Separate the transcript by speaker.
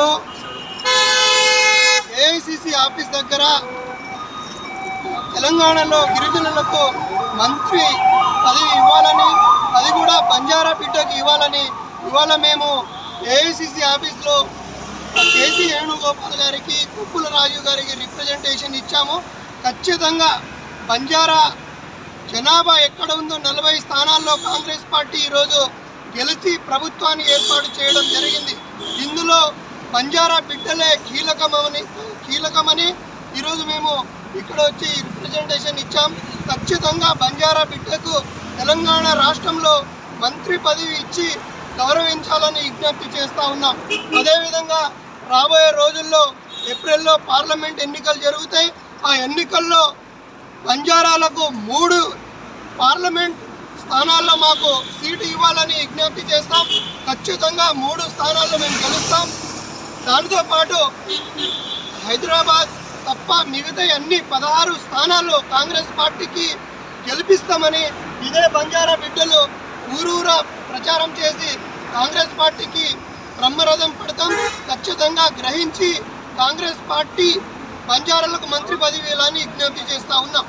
Speaker 1: ఢిల్లీలో AICC office దగ్గర తెలంగాణలో గిరిజనులకు మంత్రి పదవి ఇవ్వాలని అది కూడా బంజారా బిడ్డకు ఇవ్వాలని ఇవాళ మేము ఏఐసిసి ఆఫీస్లో కేసీ వేణుగోపాల్ గారికి కుప్పుల రాజు గారికి రిప్రజెంటేషన్ ఇచ్చాము. ఖచ్చితంగా బంజారా జనాభా ఎక్కడ ఉందో నలభై స్థానాల్లో కాంగ్రెస్ పార్టీ ఈరోజు గెలిచి ప్రభుత్వాన్ని ఏర్పాటు చేయడం జరిగింది. ఇందులో బంజారా బిడ్డలే కీలకమని కీలకమని ఈరోజు మేము ఇక్కడ వచ్చి రిప్రజెంటేషన్ ఇచ్చాం. ఖచ్చితంగా బంజారా బిడ్డకు తెలంగాణ రాష్ట్రంలో మంత్రి పదవి ఇచ్చి గౌరవించాలని విజ్ఞప్తి చేస్తూ ఉన్నాం. అదేవిధంగా రాబోయే రోజుల్లో ఏప్రిల్లో పార్లమెంట్ ఎన్నికలు జరుగుతాయి. ఆ ఎన్నికల్లో బంజారాలకు మూడు పార్లమెంట్ స్థానాల్లో మాకు సీటు ఇవ్వాలని విజ్ఞప్తి చేస్తాం. ఖచ్చితంగా మూడు స్థానాల్లో మేము గెలుస్తాం. దానితో పాటు హైదరాబాద్ తప్ప మిగతా అన్ని పదహారు స్థానాల్లో కాంగ్రెస్ పార్టీకి గెలిపిస్తామని ఇదే బంజారా బిడ్డలు ఊరూరా ప్రచారం చేసి కాంగ్రెస్ పార్టీకి బ్రహ్మరథం పడతాం. ఖచ్చితంగా గ్రహించి కాంగ్రెస్ పార్టీ బంజారాలకు మంత్రి పదవి విజ్ఞప్తి చేస్తా ఉన్నాం.